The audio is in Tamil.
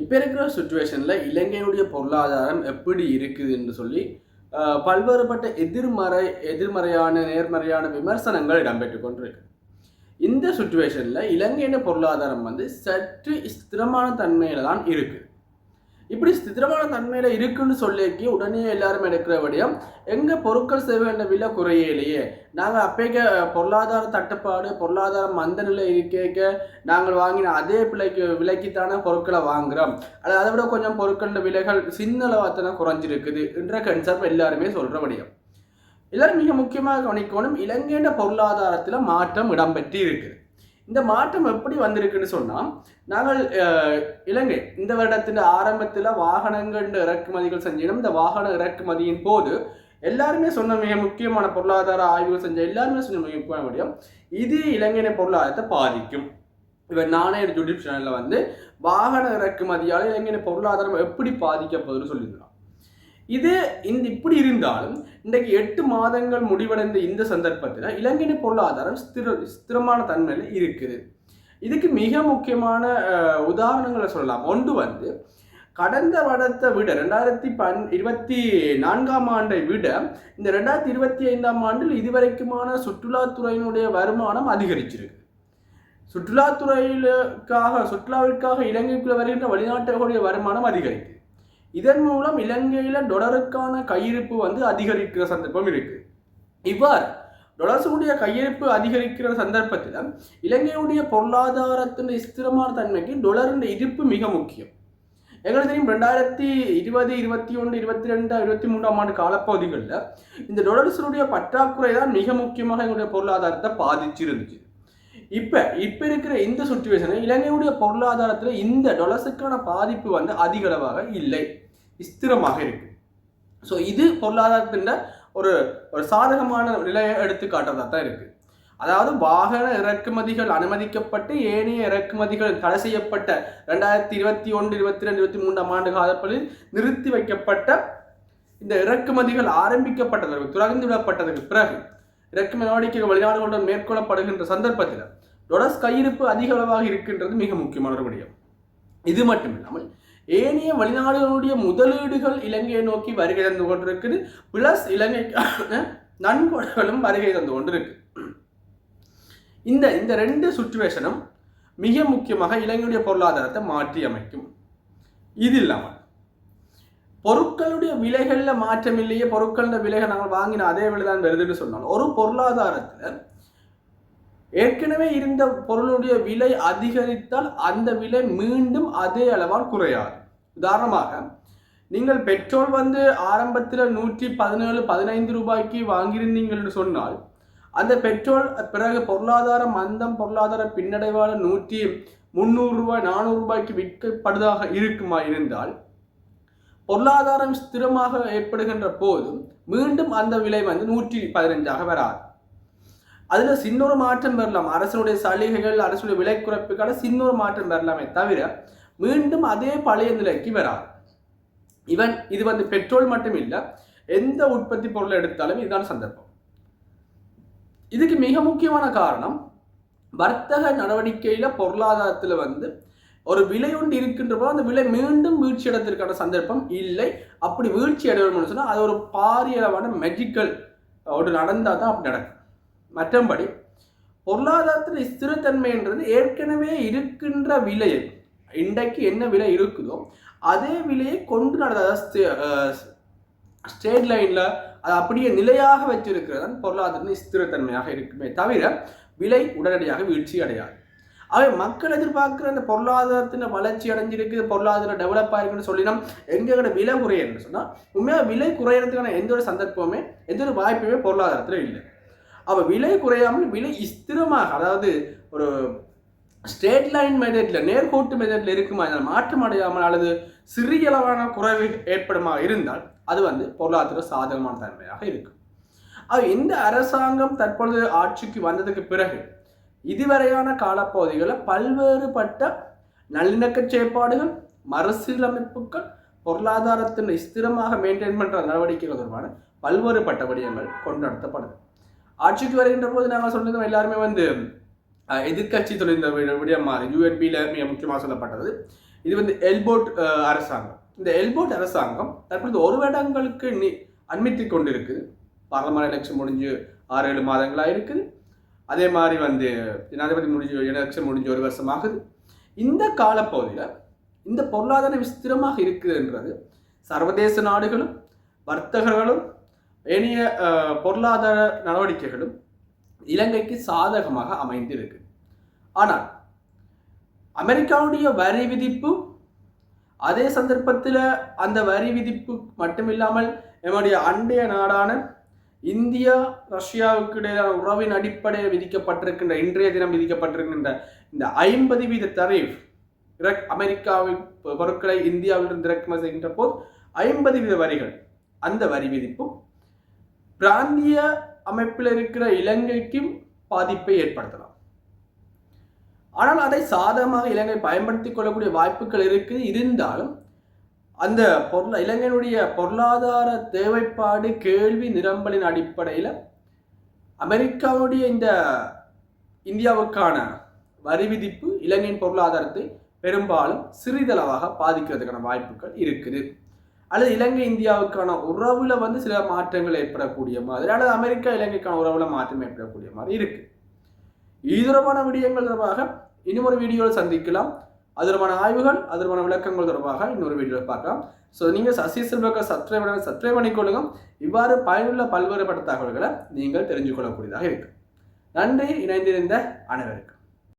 இப்போ இருக்கிற சுச்சுவேஷனில் இலங்கையினுடைய பொருளாதாரம் எப்படி இருக்குது என்று சொல்லி பல்வேறுபட்ட எதிர்மறை எதிர்மறையான நேர்மறையான விமர்சனங்கள் இடம்பெற்று கொண்டிருக்கு. இந்த சுச்சுவேஷனில் இலங்கையின் பொருளாதாரம் வந்து சற்று ஸ்திரமான தன்மையில் தான் இருக்குது இப்படி ஸ்திரமான தன்மையில இருக்குன்னு சொல்லிக்கி உடனே எல்லாரும் எடுக்கிற விடயம் எங்க பொருட்கள் வேண்டிய விலை குறையலையே. நாங்கள் அப்பேக்க பொருளாதார தட்டுப்பாடு பொருளாதார மந்த நிலை இருக்கேக்க நாங்கள் வாங்கின அதே விலைக்கு விலைக்குத்தானே பொருட்களை வாங்குறோம். அது அதை விட கொஞ்சம் பொருட்களோட விலைகள் சின்ன குறைஞ்சிருக்குது என்ற கன்செப்ட் எல்லாருமே சொல்ற விடயம் எல்லாரும் மிக முக்கியமாக கவனிக்கணும் இலங்கையின் பொருளாதாரத்தில் மாற்றம் இடம்பெற்றி இருக்குது இந்த மாற்றம் எப்படி வந்திருக்குன்னு சொன்னால் நாங்கள் இலங்கை இந்த வருடத்தின் ஆரம்பத்தில் வாகனங்கள் இறக்குமதிகள் செஞ்சிடும் இந்த வாகன இறக்குமதியின் போது எல்லாருமே சொன்ன மிக முக்கியமான பொருளாதார ஆய்வுகள் செஞ்ச எல்லாருமே சொன்ன மிக முக்கியமான முடியும் இது இலங்கையின பொருளாதாரத்தை பாதிக்கும். இவர் நானே யூடியூப் சேனலில் வந்து வாகன இறக்குமதியால் இலங்கையின பொருளாதாரம் எப்படி பாதிக்கப்படுதுன்னு சொல்லியிருந்தான் இது இந்த இப்படி இருந்தாலும் இன்றைக்கு எட்டு மாதங்கள் முடிவடைந்த இந்த சந்தர்ப்பத்தில் இலங்கையின் பொருளாதாரம் ஸ்திர ஸ்திரமான தன்மையில் இருக்குது. இதுக்கு மிக முக்கியமான உதாரணங்களை சொல்லலாம். ஒன்று வந்து கடந்த வருடத்தை விட ரெண்டாயிரத்தி பன் இருபத்தி நான்காம் ஆண்டை விட இந்த ரெண்டாயிரத்தி இருபத்தி ஐந்தாம் ஆண்டில் இதுவரைக்குமான சுற்றுலாத்துறையினுடைய வருமானம் அதிகரிச்சிருக்கு. சுற்றுலாத்துறையிலுக்காக சுற்றுலாவிற்காக இலங்கைக்குள்ள வருகின்ற வெளிநாட்டுகளுடைய வருமானம் அதிகரிக்கு. இதன் மூலம் இலங்கையில டொலருக்கான கையிருப்பு வந்து அதிகரிக்கிற சந்தர்ப்பம் இருக்கு. இவ்வாறு டொலர்ஸுடைய கையிருப்பு அதிகரிக்கிற சந்தர்ப்பத்தில் இலங்கையுடைய பொருளாதாரத்தின் ஸ்திரமான தன்மைக்கு டொலருடைய இருப்பு மிக முக்கியம். எங்களுக்கு தெரியும் ரெண்டாயிரத்தி இருபது இருபத்தி ஒன்று இருபத்தி ரெண்டு இருபத்தி மூன்றாம் ஆண்டு காலப்பகுதிகளில் இந்த டொலர்ஸுடைய பற்றாக்குறை தான் மிக முக்கியமாக எங்களுடைய பொருளாதாரத்தை பாதிச்சிருந்துச்சு. இப்போ இப்போ இருக்கிற இந்த சுச்சுவேஷனில் இலங்கையுடைய பொருளாதாரத்தில் இந்த டொலர்ஸுக்கான பாதிப்பு வந்து அதிகளவாக இல்லை. ஸ்திரமாக இருக்கு. ஸோ இது பொருளாதாரத்தின் ஒரு ஒரு சாதகமான நிலையை எடுத்து காட்டுறதா தான் இருக்கு. அதாவது வாகன இறக்குமதிகள் அனுமதிக்கப்பட்டு ஏனைய இறக்குமதிகள் தடை செய்யப்பட்ட ரெண்டாயிரத்தி இருபத்தி ஒன்று இருபத்தி ரெண்டு இருபத்தி மூன்றாம் ஆண்டு காலப்படில் நிறுத்தி வைக்கப்பட்ட இந்த இறக்குமதிகள் ஆரம்பிக்கப்பட்டதற்கு துறந்து விடப்பட்டதற்கு பிறகு இறக்குமதி நடவடிக்கைகள் வெளிநாடுகளுடன் மேற்கொள்ளப்படுகின்ற சந்தர்ப்பத்தில் டொலர்ஸ் கையிருப்பு அதிக அளவாக இருக்கின்றது மிக முக்கியமான ஒரு விடயம். இது மட்டும் இல்லாமல் ஏனைய வெளிநாடுகளுடைய முதலீடுகள் இலங்கையை நோக்கி வருகை தந்து கொண்டிருக்குது. பிளஸ் இலங்கைக்கான நன்கொடைகளும் வருகை தந்து கொண்டிருக்கு. இந்த இந்த ரெண்டு சுச்சுவேஷனும் மிக முக்கியமாக இலங்கையுடைய பொருளாதாரத்தை மாற்றி அமைக்கும் இது இல்லாமல் பொருட்களுடைய விலைகளில் மாற்றம் இல்லையே பொருட்களோட விலைகள் நாங்கள் வாங்கின அதே விலை தான் வருதுன்னு சொன்னால் ஒரு பொருளாதாரத்தில் ஏற்கனவே இருந்த பொருளுடைய விலை அதிகரித்தால் அந்த விலை மீண்டும் அதே அளவால் குறையாது. உதாரணமாக நீங்கள் பெட்ரோல் வந்து ஆரம்பத்தில் நூற்றி பதினேழு பதினைந்து ரூபாய்க்கு வாங்கியிருந்தீங்கன்னு சொன்னால் அந்த பெட்ரோல் பிறகு பொருளாதார மந்தம் பொருளாதார பின்னடைவால் நூற்றி முந்நூறு ரூபாய் நானூறு ரூபாய்க்கு விற்கப்படுதாக இருக்குமா இருந்தால் பொருளாதாரம் ஸ்திரமாக ஏற்படுகின்ற போது மீண்டும் அந்த விலை வந்து நூற்றி பதினஞ்சாக வராது. அதில் சின்னொரு மாற்றம் வரலாம். அரசனுடைய சலுகைகள் அரசுடைய விலை குறைப்புக்கான சின்னொரு மாற்றம் வரலாமே தவிர மீண்டும் அதே பழைய நிலைக்கு வராது. இவன் இது வந்து பெட்ரோல் மட்டும் இல்லை எந்த உற்பத்தி பொருளை எடுத்தாலும் இதுதான் சந்தர்ப்பம். இதுக்கு மிக முக்கியமான காரணம் வர்த்தக நடவடிக்கையில பொருளாதாரத்தில் வந்து ஒரு விலை ஒன்று இருக்கின்ற போது அந்த விலை மீண்டும் வீழ்ச்சி அடைவதற்கான சந்தர்ப்பம் இல்லை. அப்படி வீழ்ச்சி அடையணும்னு சொன்னால் அது ஒரு பாரியளவான மெஜிக்கல் ஒரு நடந்தால் தான் அப்படி நடக்கும். மற்றபடி பொருளாதாரத்தில் ஸ்திரத்தன்மைன்றது ஏற்கனவே இருக்கின்ற விலையை இன்றைக்கு என்ன விலை இருக்குதோ அதே விலையை கொண்டு நடந்த ஸ்டேட் லைனில் அது அப்படியே நிலையாக வச்சிருக்கிறது பொருளாதாரத்தின் ஸ்திரத்தன்மையாக இருக்குமே தவிர விலை உடனடியாக வீழ்ச்சி அடையாது. அவை மக்கள் எதிர்பார்க்குற அந்த பொருளாதாரத்தின் வளர்ச்சி அடைஞ்சிருக்கு பொருளாதாரம் டெவலப் ஆயிருக்குன்னு சொல்லினா எங்களோட விலை குறையன்னு சொன்னால் உண்மையாக விலை குறையிறதுக்கான எந்த ஒரு சந்தர்ப்பமே எந்த ஒரு வாய்ப்புமே பொருளாதாரத்தில் இல்லை. அப்போ விலை குறையாமல் விலை ஸ்திரமாக அதாவது ஒரு ஸ்டேட் லைன் மெதட்டில் நேர்கோட்டு மெதட்டில் இருக்குமா இருந்தால் மாற்றம் அடையாமல் அல்லது சிறிய அளவான குறைவு ஏற்படுமா இருந்தால் அது வந்து பொருளாதார சாதகமான தன்மையாக இருக்கும். அது இந்த அரசாங்கம் தற்பொழுது ஆட்சிக்கு வந்ததுக்கு பிறகு இதுவரையான காலப்பகுதிகளில் பல்வேறுபட்ட நல்லிணக்க செயற்பாடுகள் மறுசீரமைப்புகள் பொருளாதாரத்தின் ஸ்திரமாக மெயின்டைன் பண்ணுற நடவடிக்கைகள் தொடர்பான பல்வேறுபட்ட விடயங்கள் கொண்டு நடத்தப்படுது. ஆட்சிக்கு வருகின்ற போது நாங்கள் சொன்னதும் எல்லாருமே வந்து எதிர்கட்சி எதிர்க்கட்சி தொழில் விடயம் மாறி யூஎன்பியில் மிக முக்கியமாக சொல்லப்பட்டது. இது வந்து எல்போட் அரசாங்கம். இந்த எல்போட் அரசாங்கம் தற்பொழுது ஒரு வருடங்களுக்கு நி அண்மித்து கொண்டிருக்கு. பார்லமெண்ட் எலெக்ஷன் முடிஞ்சு ஆறு ஏழு மாதங்களாக இருக்குது. அதே மாதிரி வந்து ஜனாதிபதி முடிஞ்சு எலெக்ஷன் முடிஞ்சு ஒரு வருஷம் ஆகுது இந்த காலப்பகுதியில் இந்த பொருளாதார விஸ்திரமாக இருக்குதுன்றது சர்வதேச நாடுகளும் வர்த்தகர்களும் ஏனைய பொருளாதார நடவடிக்கைகளும் இலங்கைக்கு சாதகமாக அமைந்திருக்கு. ஆனால் அமெரிக்காவுடைய வரி விதிப்பு அதே சந்தர்ப்பத்தில் அந்த வரி விதிப்பு மட்டுமில்லாமல் நம்முடைய அண்டைய நாடான இந்தியா ரஷ்யாவுக்கு இடையிலான உறவின் அடிப்படையில் விதிக்கப்பட்டிருக்கின்ற இன்றைய தினம் விதிக்கப்பட்டிருக்கின்ற இந்த ஐம்பது வீத தரீஃப் இறக் அமெரிக்காவின் பொருட்களை இந்தியாவிலிருந்து இறக்குமதி செய்கின்ற போது ஐம்பது வீத வரிகள் அந்த வரி விதிப்பும் பிராந்திய அமைப்பில் இருக்கிற இலங்கைக்கும் பாதிப்பை ஏற்படுத்தலாம். ஆனால் அதை சாதகமாக இலங்கை பயன்படுத்திக் கொள்ளக்கூடிய வாய்ப்புகள் இருக்குது. இருந்தாலும் அந்த பொருளா இலங்கையினுடைய பொருளாதார தேவைப்பாடு கேள்வி நிரம்பலின் அடிப்படையில் அமெரிக்காவுடைய இந்த இந்தியாவுக்கான வரி விதிப்பு இலங்கையின் பொருளாதாரத்தை பெரும்பாலும் சிறிதளவாக பாதிக்கிறதுக்கான வாய்ப்புகள் இருக்குது. அல்லது இலங்கை இந்தியாவுக்கான உறவுல வந்து சில மாற்றங்கள் ஏற்படக்கூடிய மாதிரி அல்லது அமெரிக்கா இலங்கைக்கான உறவுல மாற்றம் ஏற்படக்கூடிய மாதிரி இருக்கு. இது தொடர்பான விடயங்கள் தொடர்பாக இன்னும் ஒரு வீடியோவில் சந்திக்கலாம். அது தொடர்பான ஆய்வுகள் அது தொடர்பான விளக்கங்கள் தொடர்பாக இன்னொரு வீடியோவில் பார்க்கலாம். ஸோ நீங்கள் சசி செல்வக்க சப்ஸ்கிரைப் சப்ஸ்கிரைப் பண்ணிக்கொள்ளுங்க. இவ்வாறு பயனுள்ள பல்வேறுபட்ட தகவல்களை நீங்கள் தெரிஞ்சு கொள்ளக்கூடியதாக இருக்கு. நன்றி இணைந்திருந்த அனைவருக்கும்.